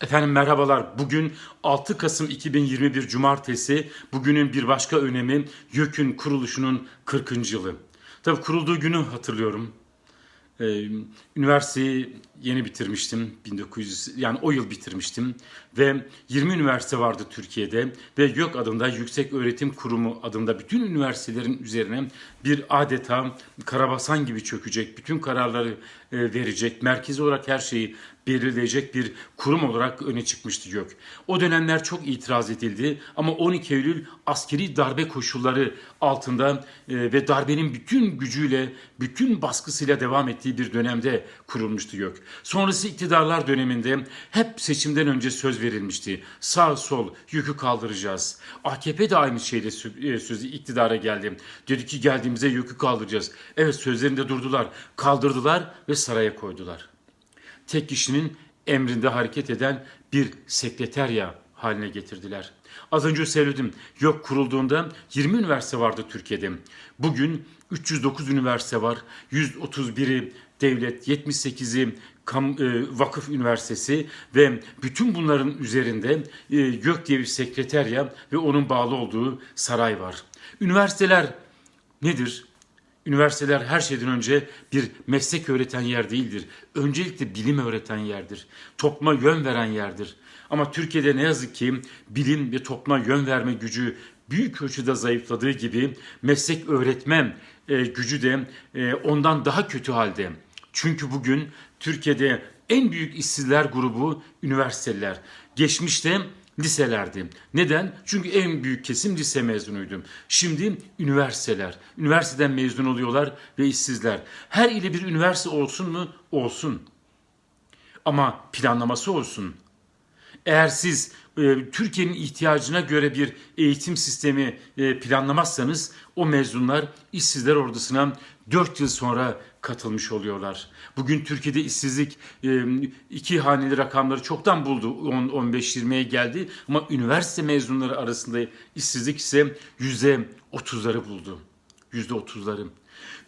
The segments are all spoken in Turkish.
Efendim merhabalar. Bugün 6 Kasım 2021 Cumartesi. Bugünün bir başka önemi YÖK'ün kuruluşunun 40. yılı. Tabii kurulduğu günü hatırlıyorum. Ee, üniversiteyi yeni bitirmiştim. 1900 yani o yıl bitirmiştim ve 20 üniversite vardı Türkiye'de ve YÖK adında Yüksek Öğretim Kurumu adında bütün üniversitelerin üzerine bir adeta karabasan gibi çökecek, bütün kararları e, verecek, merkezi olarak her şeyi belirleyecek bir kurum olarak öne çıkmıştı YÖK. O dönemler çok itiraz edildi ama 12 Eylül askeri darbe koşulları altında e, ve darbenin bütün gücüyle, bütün baskısıyla devam ettiği bir dönemde kurulmuştu YÖK. Sonrası iktidarlar döneminde hep seçimden önce söz verilmişti. Sağ sol yükü kaldıracağız. AKP de aynı şeyle e, sözü iktidara geldi. Dedi ki geldiğimizde yükü kaldıracağız. Evet sözlerinde durdular. Kaldırdılar ve saraya koydular tek kişinin emrinde hareket eden bir sekreterya haline getirdiler. Az önce söyledim. Yok kurulduğunda 20 üniversite vardı Türkiye'de. Bugün 309 üniversite var. 131'i devlet, 78'i kam, e, vakıf üniversitesi ve bütün bunların üzerinde e, YÖK diye bir sekreterya ve onun bağlı olduğu saray var. Üniversiteler nedir? Üniversiteler her şeyden önce bir meslek öğreten yer değildir. Öncelikle bilim öğreten yerdir. Topluma yön veren yerdir. Ama Türkiye'de ne yazık ki bilim ve topluma yön verme gücü büyük ölçüde zayıfladığı gibi meslek öğretmen e, gücü de e, ondan daha kötü halde. Çünkü bugün Türkiye'de en büyük işsizler grubu üniversiteler. Geçmişte liselerdi. Neden? Çünkü en büyük kesim lise mezunuydu. Şimdi üniversiteler. Üniversiteden mezun oluyorlar ve işsizler. Her ile bir üniversite olsun mu? Olsun. Ama planlaması olsun. Eğer siz e, Türkiye'nin ihtiyacına göre bir eğitim sistemi e, planlamazsanız o mezunlar işsizler ordusuna 4 yıl sonra katılmış oluyorlar. Bugün Türkiye'de işsizlik e, iki haneli rakamları çoktan buldu. 10-15-20'ye geldi ama üniversite mezunları arasında işsizlik ise %30'ları buldu. %30'ları.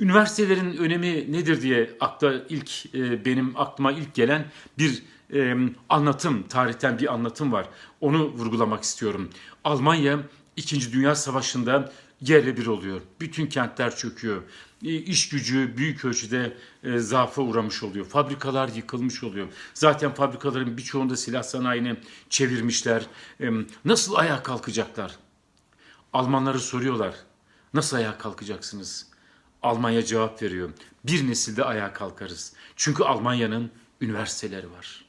Üniversitelerin önemi nedir diye akla ilk e, benim aklıma ilk gelen bir e, anlatım, tarihten bir anlatım var. Onu vurgulamak istiyorum. Almanya 2. Dünya Savaşı'nda yerle bir oluyor. Bütün kentler çöküyor. E, iş gücü büyük ölçüde e, zaafa uğramış oluyor. Fabrikalar yıkılmış oluyor. Zaten fabrikaların birçoğunda silah sanayini çevirmişler. E, nasıl ayağa kalkacaklar? Almanları soruyorlar. Nasıl ayağa kalkacaksınız? Almanya cevap veriyor. Bir nesilde ayağa kalkarız. Çünkü Almanya'nın üniversiteleri var.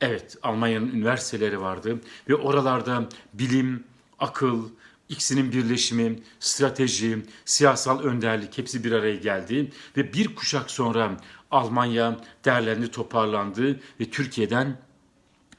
Evet, Almanya'nın üniversiteleri vardı ve oralarda bilim, akıl, ikisinin birleşimi, strateji, siyasal önderlik hepsi bir araya geldi ve bir kuşak sonra Almanya derlendi, toparlandı ve Türkiye'den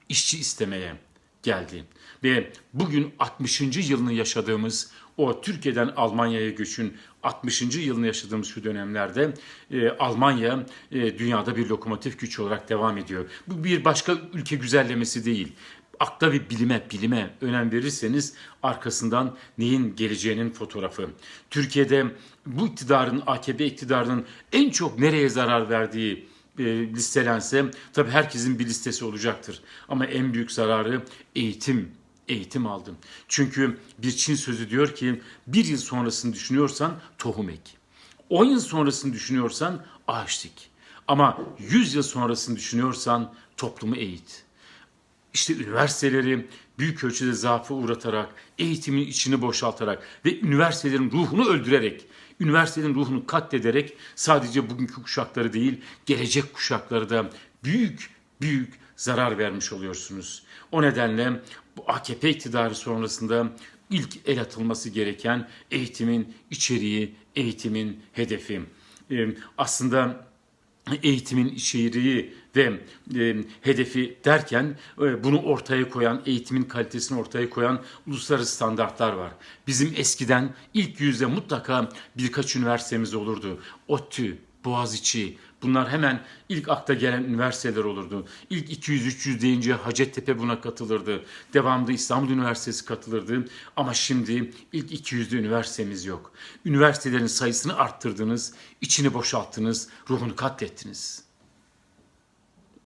işçi istemeye geldi. Ve bugün 60. yılını yaşadığımız o Türkiye'den Almanya'ya göçün 60. yılını yaşadığımız şu dönemlerde e, Almanya e, dünyada bir lokomotif güç olarak devam ediyor. Bu bir başka ülke güzellemesi değil. Akla ve bilime, bilime önem verirseniz arkasından neyin geleceğinin fotoğrafı. Türkiye'de bu iktidarın, AKP iktidarının en çok nereye zarar verdiği e, listelense tabii herkesin bir listesi olacaktır. Ama en büyük zararı eğitim eğitim aldım. Çünkü bir Çin sözü diyor ki bir yıl sonrasını düşünüyorsan tohum ek. 10 yıl sonrasını düşünüyorsan ağaç dik. Ama 100 yıl sonrasını düşünüyorsan toplumu eğit. İşte üniversiteleri büyük ölçüde zaafı uğratarak, eğitimin içini boşaltarak ve üniversitelerin ruhunu öldürerek, üniversitenin ruhunu katlederek sadece bugünkü kuşakları değil, gelecek kuşakları da büyük büyük zarar vermiş oluyorsunuz. O nedenle bu AKP iktidarı sonrasında ilk el atılması gereken eğitimin içeriği, eğitimin hedefi. Ee, aslında eğitimin içeriği ve e, hedefi derken e, bunu ortaya koyan, eğitimin kalitesini ortaya koyan uluslararası standartlar var. Bizim eskiden ilk yüzde mutlaka birkaç üniversitemiz olurdu. ODTÜ, Boğaziçi, bunlar hemen ilk akta gelen üniversiteler olurdu. İlk 200-300 deyince Hacettepe buna katılırdı. Devamında İstanbul Üniversitesi katılırdı. Ama şimdi ilk 200'de üniversitemiz yok. Üniversitelerin sayısını arttırdınız, içini boşalttınız, ruhunu katlettiniz.